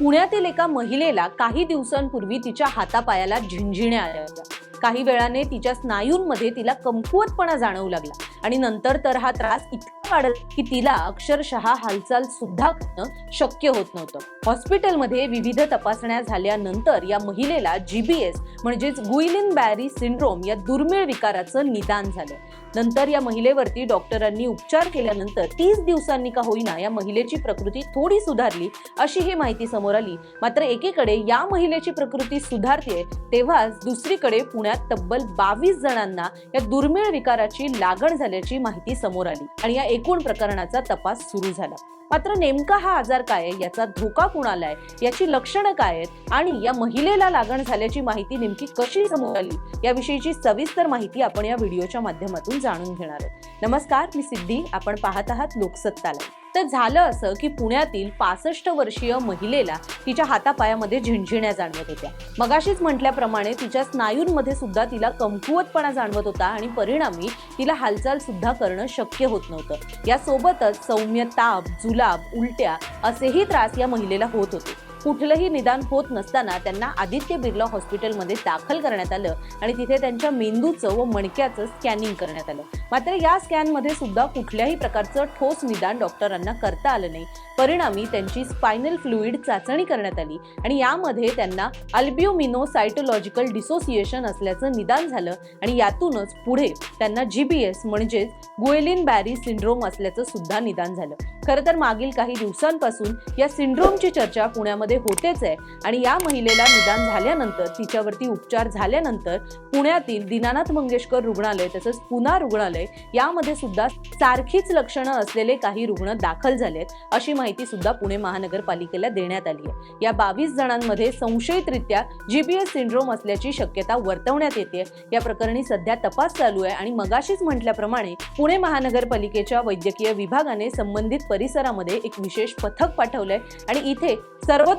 पुण्यातील एका महिलेला काही दिवसांपूर्वी तिच्या हातापायाला झिंझिण्या आल्या होत्या. काही वेळाने तिच्या स्नायूंमध्ये तिला कमकुवतपणा जाणवू लागला. आणि नंतर तर हा त्रास इतका वाढत की तिला अक्षरशः हालचाल सुद्धा करणं शक्य होत नव्हतं. हॉस्पिटलमध्ये विविध तपासण्या झाल्यानंतर या महिलेला जीबीएस म्हणजेच गुइलिन बॅरी सिंड्रोम या दुर्मिळ विकाराचं निदान झालं. नंतर या महिलेवरती डॉक्टरांनी उपचार केल्यानंतर तीस दिवसांनी का होईना या महिलेची प्रकृती थोडी सुधारली अशी ही माहिती समोर आली. मात्र एकीकडे या महिलेची प्रकृती सुधारते तेव्हाच दुसरीकडे पुण्यात तब्बल बावीस जणांना या दुर्मिळ विकाराची लागण झाली. झाल्याची माहिती समोर आली आणि या एकूण प्रकरणाचा तपास सुरू झाला. मात्र नेमका हा आजार काय आहे? याचा धोका कुणाला आहे? याची लक्षणं काय आहेत? आणि या महिलेला लागण झाल्याची माहिती नेमकी कशी समोर आली? याविषयीची सविस्तर माहिती आपण या व्हिडिओच्या माध्यमातून जाणून घेणार आहोत. नमस्कार मी सिद्धी. आपण पाहत आहात लोकसत्ताला. तर झालं असं की पुण्यातील पासष्ट वर्षीय महिलेला तिच्या हातापायामध्ये झिंझिण्या जाणवत होत्या. मगाशीच म्हटल्याप्रमाणे तिच्या स्नायूंमध्ये सुद्धा तिला कमकुवतपणा जाणवत होता आणि परिणामी तिला हालचाल सुद्धा करणं शक्य होत नव्हतं. यासोबतच सौम्य ताप जुलाब उलट्या असेही त्रास या महिलेला होत होते. कुठलंही निदान होत नसताना त्यांना आदित्य बिर्ला हॉस्पिटलमध्ये दाखल करण्यात आलं आणि तिथे त्यांच्या मेंदूचं व मणक्याचं स्कॅनिंग करण्यात आलं. मात्र या स्कॅनमध्ये सुद्धा कुठल्याही प्रकारचं ठोस निदान डॉक्टरांना करता आलं नाही. परिणामी त्यांची स्पायनल फ्लुईड चाचणी करण्यात आली आणि यामध्ये त्यांना अल्ब्युमिनो सायटोलॉजिकल डिसोसिएशन असल्याचं निदान झालं आणि यातूनच पुढे त्यांना जीबीएस म्हणजेच गुएलिन बॅरी सिंड्रोम असल्याचं सुद्धा निदान झालं. खरं तर मागील काही दिवसांपासून या सिंड्रोमची चर्चा पुण्यामध्ये होतेच आहे. आणि या महिलेला निदान झाल्यानंतर तिच्यावरती उपचार झाल्यानंतर पुण्यातील दीनानाथ मंगेशकर रुग्णालय तसंच पुना रुग्णालय यामध्ये सुद्धा सारखीच लक्षणं असलेले काही रुग्ण दाखल झालेत अशी माहिती सुद्धा पुणे महानगरपालिकेला देण्यात आली आहे. या बावीस जणांमध्ये संशयितरित्या जीबीएस सिंड्रोम असल्याची शक्यता वर्तवण्यात येते. या प्रकरणी सध्या तपास चालू आहे आणि मगाशीच म्हटल्याप्रमाणे पुणे महानगरपालिकेच्या वैद्यकीय विभागाने संबंधित परिसरामध्ये एक विशेष पथक पाठवलंय आणि इथे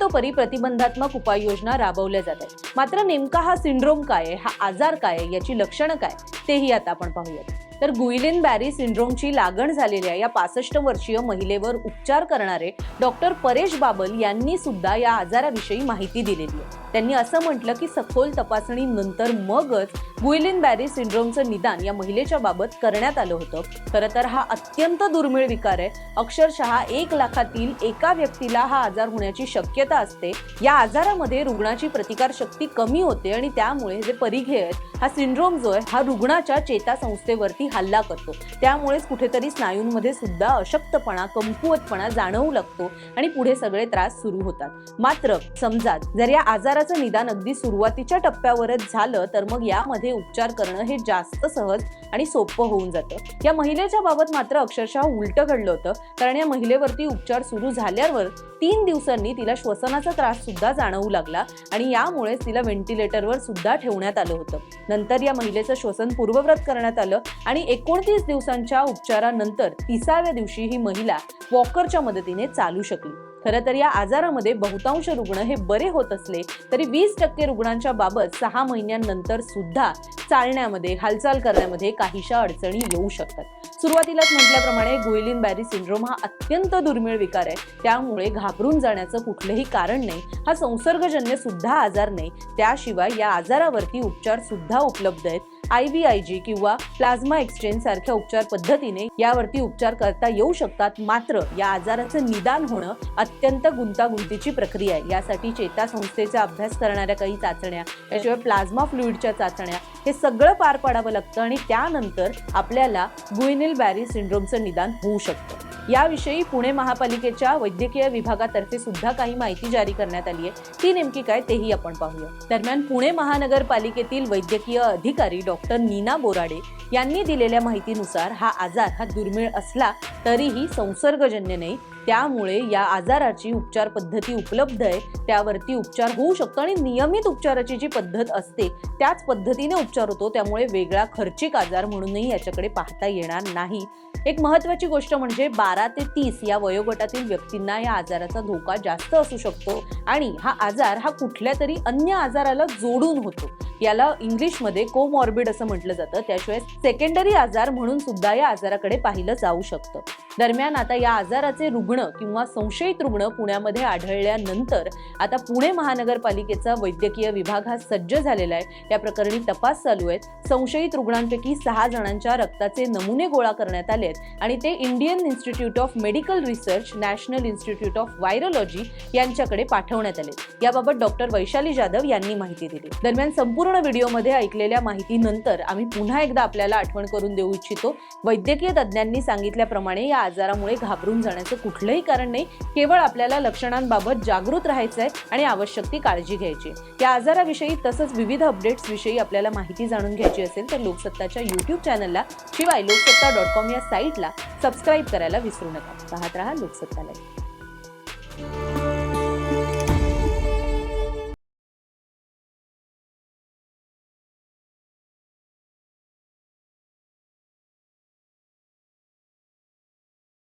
सर्वतोपरी प्रतिबंधात्मक उपाययोजना राबवल्या जात आहेत. मात्र नेमका हा सिंड्रोम काय आहे? हा आजार काय आहे? याची लक्षणं काय तेही आता आपण पाहूयात. तर गुइलिन बॅरी सिंड्रोमची लागण झालेल्या या पासष्ट वर्षीय महिलेवर उपचार करणारे डॉक्टर परेश बाबल यांनी सुद्धा या आजाराविषयी माहिती दिलेली आहे. त्यांनी असं म्हटलं की सखोल तपासणी नंतर मगच गुइलिन बॅरी सिंड्रोमचं निदान या महिलेच्या बाबत करण्यात आलं होतं. खरं तर हा अत्यंत दुर्मिळ विकार आहे. अक्षरशः एक लाखातील एका व्यक्तीला हा आजार होण्याची शक्यता असते. या आजारामध्ये रुग्णाची प्रतिकार शक्ती कमी होते आणि त्यामुळे जे परिघे आहेत हा सिंड्रोम जो आहे हा रुग्णाच्या चेतासंस्थेवरती हल्ला करतो. त्यामुळेच कुठेतरी स्नायूंमध्ये सुद्धा अशक्तपणा कमकुवतपणा जाणवू लागतो आणि पुढे सगळे त्रास सुरू होतात. मात्र समजा जर या आजारा आजाराचं निदान अगदी सुरुवातीच्या टप्प्यावरच झालं तर मग यामध्ये उपचार करणं हे जास्त सहज आणि सोपं होऊन जातं. या महिलेच्या बाबत मात्र अक्षरशः उलटं घडलं होतं कारण या महिलेवरती उपचार सुरू झाल्यावर तीन दिवसांनी तिला श्वसनाचा त्रास सुद्धा जाणवू लागला आणि यामुळेच तिला व्हेंटिलेटरवर सुद्धा ठेवण्यात आलं होतं. नंतर या महिलेचं श्वसन पूर्वव्रत करण्यात आलं आणि एकोणतीस दिवसांच्या उपचारानंतर तिसाव्या दिवशी ही महिला वॉकरच्या मदतीने चालू शकली. खरं तर या आजारामध्ये बहुतांश रुग्ण हे बरे होत असले तरी वीस टक्के रुग्णांच्या बाबत सहा महिन्यांनंतर सुद्धा चालण्यामध्ये हालचाल करण्यामध्ये काहीशा अडचणी येऊ शकतात. सुरुवातीलाच म्हटल्याप्रमाणे गुइलिन बॅरी सिंड्रोम हा अत्यंत दुर्मिळ विकार आहे. त्यामुळे घाबरून जाण्याचं कुठलंही कारण नाही. हा संसर्गजन्य सुद्धा आजार नाही. त्याशिवाय या आजारावरती उपचार सुद्धा उपलब्ध आहेत. आय व्ही आय जी किंवा प्लाझ्मा एक्सचेंज सारख्या उपचार पद्धतीने यावरती उपचार करता येऊ शकतात. मात्र या आजाराचं निदान होणं अत्यंत गुंतागुंतीची प्रक्रिया आहे. यासाठी चेता संस्थेचा अभ्यास करणाऱ्या काही चाचण्या याशिवाय प्लाझ्मा फ्लुइडच्या चाचण्या हे सगळं पार पाडावं लागतं आणि त्यानंतर आपल्याला गुइनिल बॅरी सिंड्रोमचं निदान होऊ शकतं. याविषयी पुणे महापालिकेच्या वैद्यकीय विभागातर्फे सुद्धा काही माहिती जारी करण्यात आली आहे. ती नेमकी काय तेही आपण पाहूया. दरम्यान पुणे महानगरपालिकेतील वैद्यकीय अधिकारी डॉक्टर नीना बोराडे यांनी दिलेल्या माहितीनुसार हा आजार हा दुर्मिळ असला तरीही संसर्गजन्य नाही. त्यामुळे या आजाराची उपचार पद्धती उपलब्ध आहे. त्यावरती उपचार होऊ शकतो आणि नियमित उपचाराची जी पद्धत असते त्याच पद्धतीने उपचार होतो. त्यामुळे वेगळा खर्चिक आजार म्हणूनही याच्याकडे पाहता येणार नाही. एक महत्वाची गोष्ट म्हणजे बारा ते तीस या वयोगटातील व्यक्तींना या आजाराचा धोका जास्त असू शकतो आणि हा आजार हा कुठल्या तरी अन्य आजाराला जोडून होतो. याला इंग्लिशमध्ये कोमॉर्बिड असं म्हटलं जातं. त्याशिवाय सेकंडरी आजार म्हणून सुद्धा या आजाराकडे पाहिलं जाऊ शकतं. दरम्यान आता या आजाराचे रुग्ण किंवा संशयित रुग्ण पुण्यामध्ये आढळल्यानंतर आता पुणे महानगरपालिकेचा वैद्यकीय विभाग हा सज्ज झालेला आहे. त्या प्रकरणी तपास चालू आहेत. संशयित रुग्णांपैकी सहा जणांच्या रक्ताचे नमुने गोळा करण्यात आले आहेत आणि ते Indian Institute of Medical Research National Institute of Virology यांच्याकडे पाठवण्यात आले याबाबत डॉक्टर वैशाली जाधव यांनी माहिती दिली. दरम्यान संपूर्ण व्हिडिओमध्ये ऐकलेल्या माहितीनंतर आम्ही पुन्हा एकदा आपल्याला आठवण करून देऊ इच्छितो. वैद्यकीय तज्ज्ञांनी सांगितल्याप्रमाणे या आजारामुळे घाबरून जाण्याचं कुठलंही कारण नाही. केवळ आपल्याला लक्षणांबाबत जागृत राहायचं आहे आणि आवश्यक ती काळजी घ्यायची. या आजाराविषयी तसंच विविध अपडेट्स विषयी आपल्याला माहिती जाणून घ्यायची असेल तर लोकसत्ताच्या युट्यूब चॅनलला शिवाय लोकसत्ता डॉट कॉम या साईटला सबस्क्राईब करायला विसरू नका. पाहत राहा लोकसत्ता लाईव्ह